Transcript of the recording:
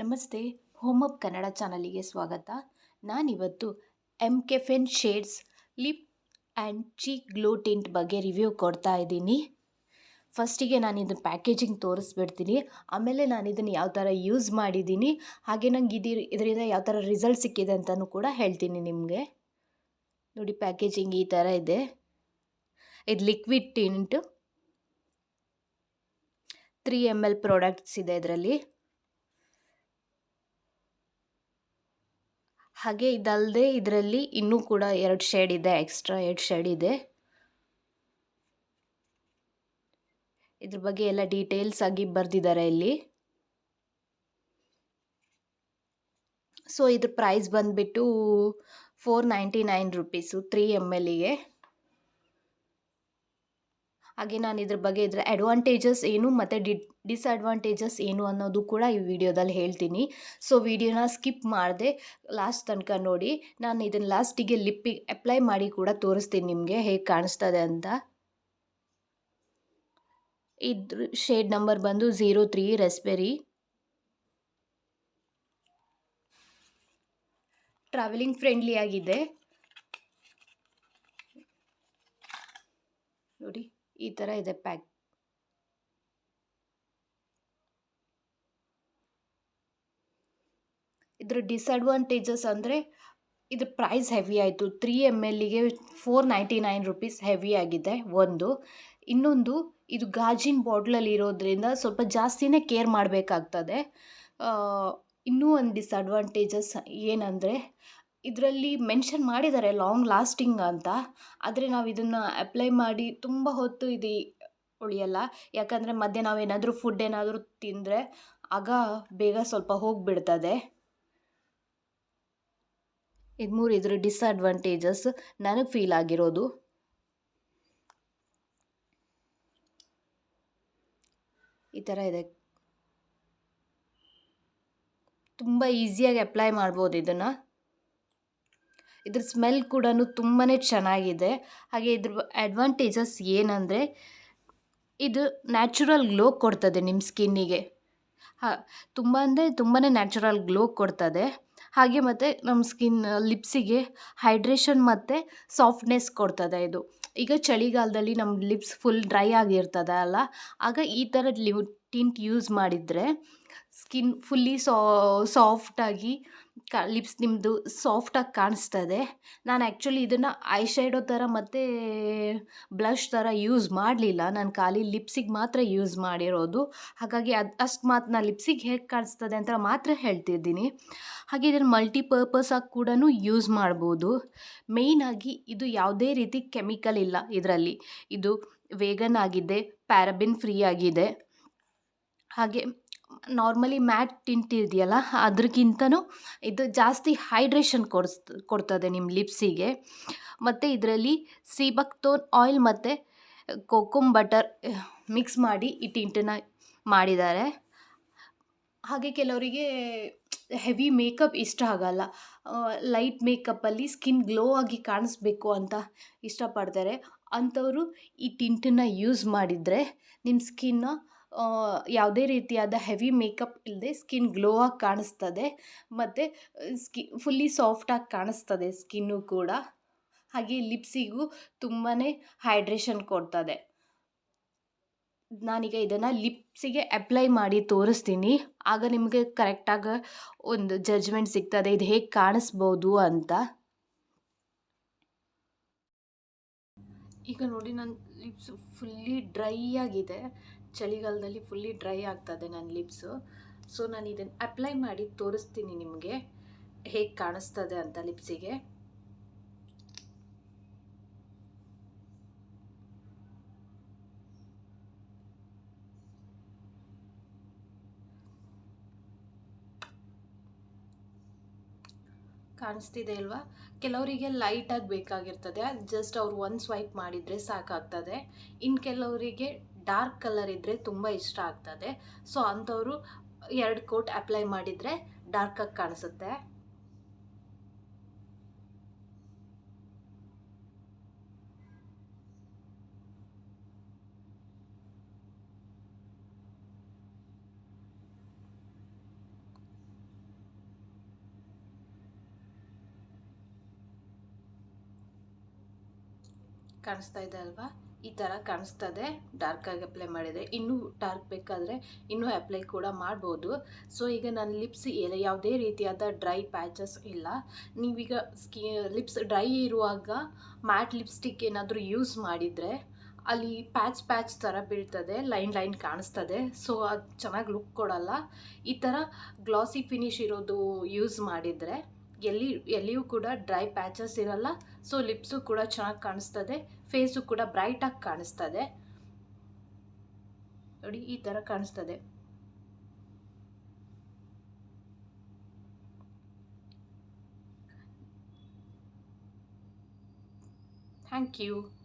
ನಮಸ್ತೆ, home up Kannada ಚಾನಲಿಗೆ ಸ್ವಾಗತ. ನಾನಿವತ್ತು M caffeine shades, lip and cheek glow tint ಬಗ್ಗೆ ರಿವ್ಯೂ ಕೊಡ್ತಾ ಇದ್ದೀನಿ. ಫಸ್ಟಿಗೆ ನಾನು ಇದು ಪ್ಯಾಕೇಜಿಂಗ್ ತೋರಿಸ್ಬಿಡ್ತೀನಿ. ಆಮೇಲೆ ನಾನು ಇದನ್ನು ಯಾವ ಥರ ಯೂಸ್ ಮಾಡಿದ್ದೀನಿ, ಹಾಗೆ ನಂಗೆ ಇದು ಇದರಿಂದ ಯಾವ ಥರ ರಿಸಲ್ಟ್ ಸಿಕ್ಕಿದೆ ಅಂತಲೂ ಕೂಡ ಹೇಳ್ತೀನಿ ನಿಮಗೆ. ನೋಡಿ, ಪ್ಯಾಕೇಜಿಂಗ್ ಈ ಥರ ಇದೆ. ಇದು liquid tint. Three M L products ಇದೆ ಇದರಲ್ಲಿ. ಹಾಗೆ ಇದಲ್ಲದೆ ಇದರಲ್ಲಿ ಇನ್ನೂ ಕೂಡ ಎರಡು ಶೇಡ್ ಇದೆ ಎಕ್ಸ್ಟ್ರಾ ಎರಡು ಶೇಡ್ ಇದೆ. ಇದ್ರ ಬಗ್ಗೆ ಎಲ್ಲ ಡೀಟೇಲ್ಸ್ ಆಗಿ ಬರೆದಿದ್ದಾರೆ ಇಲ್ಲಿ. ಸೊ ಇದ್ರ ಪ್ರೈಸ್ ಬಂದುಬಿಟ್ಟು four ninety nine rupees three M ಎಲ್ಲಿಗೆ ಹಾಗೆ ನಾನು ಇದ್ರ ಬಗ್ಗೆ ಇದರ ಅಡ್ವಾಂಟೇಜಸ್ ಏನು ಮತ್ತು ಡಿ ಡಿಸ್ಅಡ್ವಾಂಟೇಜಸ್ ಏನು ಅನ್ನೋದು ಕೂಡ ಈ ವಿಡಿಯೋದಲ್ಲಿ ಹೇಳ್ತೀನಿ. ಸೊ ವಿಡಿಯೋನ ಸ್ಕಿಪ್ ಮಾಡಿದೆ ಲಾಸ್ಟ್ ತನಕ ನೋಡಿ. ನಾನು ಇದನ್ನು ಲಾಸ್ಟಿಗೆ ಲಿಪ್ಪಿಗೆ ಅಪ್ಲೈ ಮಾಡಿ ಕೂಡ ತೋರಿಸ್ತೀನಿ ನಿಮಗೆ ಹೇಗೆ ಕಾಣಿಸ್ತದೆ ಅಂತ. ಇದ್ರ ಶೇಡ್ ನಂಬರ್ ಬಂದು zero three raspberry travelling friendly ಆಗಿದೆ ನೋಡಿ ಈ ಥರ ಇದೆ ಪ್ಯಾಕ್ ಇದ್ರ ಡಿಸ್ಅಡ್ವಾಂಟೇಜಸ್ ಅಂದರೆ ಇದ್ರ ಪ್ರೈಸ್ ಹೆವಿ ಆಯಿತು. ತ್ರೀ ಎಂ ಎಲ್ಲಿಗೆ four ninety nine rupees heavy ಆಗಿದೆ ಒಂದು. ಇನ್ನೊಂದು, ಇದು ಗಾಜಿನ ಬಾಟ್ಲಲ್ಲಿ ಇರೋದ್ರಿಂದ ಸ್ವಲ್ಪ ಜಾಸ್ತಿನೇ ಕೇರ್ ಮಾಡಬೇಕಾಗ್ತದೆ. ಇನ್ನೂ ಒಂದು ಡಿಸ್ಅಡ್ವಾಂಟೇಜಸ್ ಏನಂದರೆ ಇದರಲ್ಲಿ ಮೆನ್ಷನ್ ಮಾಡಿದ್ದಾರೆ ಲಾಂಗ್ ಲಾಸ್ಟಿಂಗ್ ಅಂತ. ಆದರೆ ನಾವು ಇದನ್ನು ಅಪ್ಲೈ ಮಾಡಿ ತುಂಬ ಹೊತ್ತು ಇದು ಉಳಿಯಲ್ಲ. ಯಾಕಂದರೆ ಮಧ್ಯೆ ನಾವೇನಾದರೂ ಫುಡ್ ಏನಾದರೂ ತಿಂದರೆ ಆಗ ಬೇಗ ಸ್ವಲ್ಪ ಹೋಗಿಬಿಡ್ತದೆ. ಇದು ಮೂರು ಇದ್ರ ಡಿಸ್ಅಡ್ವಾಂಟೇಜಸ್ ನನಗೆ ಫೀಲ್ ಆಗಿರೋದು. ಈ ಥರ ಇದೆ. ತುಂಬ ಈಸಿಯಾಗಿ ಅಪ್ಲೈ ಮಾಡ್ಬೋದು ಇದನ್ನು. ಇದ್ರ ಸ್ಮೆಲ್ ಕೂಡ ತುಂಬಾ ಚೆನ್ನಾಗಿದೆ. ಹಾಗೆ ಇದ್ರ ಅಡ್ವಾಂಟೇಜಸ್ ಏನಂದರೆ ಇದು ನ್ಯಾಚುರಲ್ ಗ್ಲೋ ಕೊಡ್ತದೆ ನಿಮ್ಮ ಸ್ಕಿನ್ನಿಗೆ ಹಾಂ, ತುಂಬ ಅಂದರೆ ತುಂಬಾ ನ್ಯಾಚುರಲ್ ಗ್ಲೋ ಕೊಡ್ತದೆ. ಹಾಗೆ ಮತ್ತು ನಮ್ಮ ಸ್ಕಿನ್ ಲಿಪ್ಸಿಗೆ ಹೈಡ್ರೇಷನ್ ಮತ್ತು ಸಾಫ್ಟ್ನೆಸ್ ಕೊಡ್ತದೆ ಇದು. ಈಗ ಚಳಿಗಾಲದಲ್ಲಿ ನಮ್ಮ ಲಿಪ್ಸ್ ಫುಲ್ ಡ್ರೈ ಆಗಿರ್ತದೆ ಅಲ್ಲ? ಆಗ ಈ ಥರ ಟಿಂಟ್ ಯೂಸ್ ಮಾಡಿದರೆ ಸ್ಕಿನ್ ಫುಲ್ಲಿ ಸಾಫ್ಟಾಗಿ ಕ ಲಿಪ್ಸ್ ನಿಮ್ಮದು ಸಾಫ್ಟಾಗಿ ಕಾಣಿಸ್ತದೆ. ನಾನು ಆ್ಯಕ್ಚುಲಿ ಇದನ್ನು ಐ ಶೈಡೋ ಥರ ಮತ್ತು ಬ್ಲಷ್ ಥರ ಯೂಸ್ ಮಾಡಲಿಲ್ಲ. ನಾನು ಖಾಲಿ ಲಿಪ್ಸಿಗೆ ಮಾತ್ರ ಯೂಸ್ ಮಾಡಿರೋದು. ಹಾಗಾಗಿ ಅದು, ಅಷ್ಟು ಮಾತ್ರ ನಾನು ಲಿಪ್ಸಿಗೆ ಹೇಗೆ ಕಾಣಿಸ್ತದೆ ಅಂತ ಮಾತ್ರ ಹೇಳ್ತಿದ್ದೀನಿ. ಹಾಗೆ ಇದನ್ನು ಮಲ್ಟಿಪರ್ಪಸಾಗಿ ಕೂಡ ಯೂಸ್ ಮಾಡ್ಬೋದು. ಮೇಯ್ನಾಗಿ ಇದು ಯಾವುದೇ ರೀತಿ ಕೆಮಿಕಲ್ ಇಲ್ಲ ಇದರಲ್ಲಿ. ಇದು ವೇಗನ್ ಆಗಿದೆ ಪ್ಯಾರಬಿನ್ ಫ್ರೀ ಆಗಿದೆ. ಹಾಗೆ ನಾರ್ಮಲಿ ಮ್ಯಾಟ್ ಟಿಂಟ್ ಇದೆಯಲ್ಲ, ಅದ್ರಕ್ಕಿಂತನೂ ಇದು ಜಾಸ್ತಿ ಹೈಡ್ರೇಷನ್ ಕೊಡಿಸ್, ಕೊಡ್ತದೆ ನಿಮ್ಮ ಲಿಪ್ಸಿಗೆ. ಮತ್ತು ಇದರಲ್ಲಿ ಸೀಬಕ್ತೋನ್ ಆಯಿಲ್ ಮತ್ತು ಕೋಕುಮ್ ಬಟರ್ ಮಿಕ್ಸ್ ಮಾಡಿ ಈ ಟಿಂಟನ್ನ ಮಾಡಿದ್ದಾರೆ. ಹಾಗೆ ಕೆಲವರಿಗೆ ಹೆವಿ ಮೇಕಪ್ ಇಷ್ಟ ಆಗಲ್ಲ. ಲೈಟ್ ಮೇಕಪ್ಪಲ್ಲಿ ಸ್ಕಿನ್ ಗ್ಲೋ ಆಗಿ ಕಾಣಿಸ್ಬೇಕು ಅಂತ ಇಷ್ಟಪಡ್ತಾರೆ. ಅಂಥವರು ಈ ಟಿಂಟನ್ನು ಯೂಸ್ ಮಾಡಿದರೆ ನಿಮ್ಮ ಸ್ಕಿನ್ನ ಯಾವುದೇ ರೀತಿಯಾದ ಹೆವಿ ಮೇಕಪ್ ಇಲ್ಲದೆ ಸ್ಕಿನ್ ಗ್ಲೋ ಆಗಿ ಕಾಣಿಸ್ತದೆ. ಮತ್ತು ಸ್ಕಿ, ಫುಲ್ಲಿ ಸಾಫ್ಟಾಗಿ ಕಾಣಿಸ್ತದೆ ಸ್ಕಿನ್ನು ಕೂಡ. ಹಾಗೆ ಲಿಪ್ಸಿಗೂ ತುಂಬಾ ಹೈಡ್ರೇಷನ್ ಕೊಡ್ತದೆ. ನಾನೀಗ ಇದನ್ನು ಲಿಪ್ಸಿಗೆ ಅಪ್ಲೈ ಮಾಡಿ ತೋರಿಸ್ತೀನಿ. ಆಗ ನಿಮಗೆ ಕರೆಕ್ಟಾಗಿ ಒಂದು ಜಜ್ಮೆಂಟ್ ಸಿಗ್ತದೆ, ಇದು ಹೇಗೆ ಕಾಣಿಸ್ಬೋದು ಅಂತ. ಈಗ ನೋಡಿ ನನ್ನ ಲಿಪ್ಸ್ ಫುಲ್ಲಿ ಡ್ರೈ ಆಗಿದೆ. ಚಳಿಗಾಲದಲ್ಲಿ ಫುಲ್ಲಿ ಡ್ರೈ ಆಗ್ತದೆ ನನ್ನ ಲಿಪ್ಸು ಸೊ ನಾನು ಇದನ್ನು ಅಪ್ಲೈ ಮಾಡಿ ತೋರಿಸ್ತೀನಿ ನಿಮಗೆ ಹೇಗೆ ಕಾಣಿಸ್ತದೆ ಅಂತ ಲಿಪ್ಸಿಗೆ ಕಾಣಿಸ್ತಿದೆ ಅಲ್ವಾ ಕೆಲವರಿಗೆ ಲೈಟಾಗಿ ಬೇಕಾಗಿರ್ತದೆ. ಜಸ್ಟ್ ಅವ್ರು ಒಂದು ಸ್ವೈಪ್ ಮಾಡಿದರೆ ಸಾಕಾಗ್ತದೆ. ಇನ್ನು ಕೆಲವರಿಗೆ ಡಾರ್ಕ್ ಕಲರ್ ಇದ್ರೆ ತುಂಬ ಇಷ್ಟ ಆಗ್ತದೆ. ಸೊ ಅಂಥವರು ಎರಡು ಕೋಟ್ ಅಪ್ಲೈ ಮಾಡಿದರೆ ಡಾರ್ಕಾಗಿ ಕಾಣಿಸುತ್ತೆ. ಕಾಣಿಸ್ತಾ ಇದೆ ಅಲ್ವಾ? ಈ ಥರ ಕಾಣಿಸ್ತದೆ. ಡಾರ್ಕಾಗಿ ಅಪ್ಲೈ ಮಾಡಿದರೆ ಇನ್ನೂ ಡಾರ್ಕ್ ಬೇಕಾದರೆ ಇನ್ನೂ ಅಪ್ಲೈ ಕೂಡ ಮಾಡ್ಬೋದು. ಸೊ ಈಗ ನನ್ನ ಲಿಪ್ಸ್ ಎಲ್ಲ ಯಾವುದೇ ರೀತಿಯಾದ ಡ್ರೈ ಪ್ಯಾಚಸ್ ಇಲ್ಲ. ನೀವೀಗ ಸ್ಕಿ ಲಿಪ್ಸ್ ಡ್ರೈ ಇರುವಾಗ ಮ್ಯಾಟ್ ಲಿಪ್ಸ್ಟಿಕ್ ಏನಾದರೂ ಯೂಸ್ ಮಾಡಿದರೆ ಅಲ್ಲಿ ಪ್ಯಾಚ್ ಪ್ಯಾಚ್ ಥರ ಬೀಳ್ತದೆ ಲೈನ್ ಲೈನ್ ಕಾಣಿಸ್ತದೆ. ಸೊ ಅದು ಚೆನ್ನಾಗಿ ಲುಕ್ ಕೊಡಲ್ಲ. ಈ ಥರ ಗ್ಲಾಸಿ ಫಿನಿಶ್ ಇರೋದು ಯೂಸ್ ಮಾಡಿದರೆ ಎಲ್ಲಿ, ಎಲ್ಲಿಯೂ ಕೂಡ ಡ್ರೈ ಪ್ಯಾಚಸ್ ಇರಲ್ಲ. ಸೊ, ಲಿಪ್ಸು ಕೂಡ ಚೆನ್ನಾಗಿ ಕಾಣಿಸ್ತದೆ. ಫೇಸು ಕೂಡ ಬ್ರೈಟಾಗಿ ಕಾಣಿಸ್ತದೆ. ನೋಡಿ, ಈ ಥರ ಕಾಣಿಸ್ತದೆ. Thank you.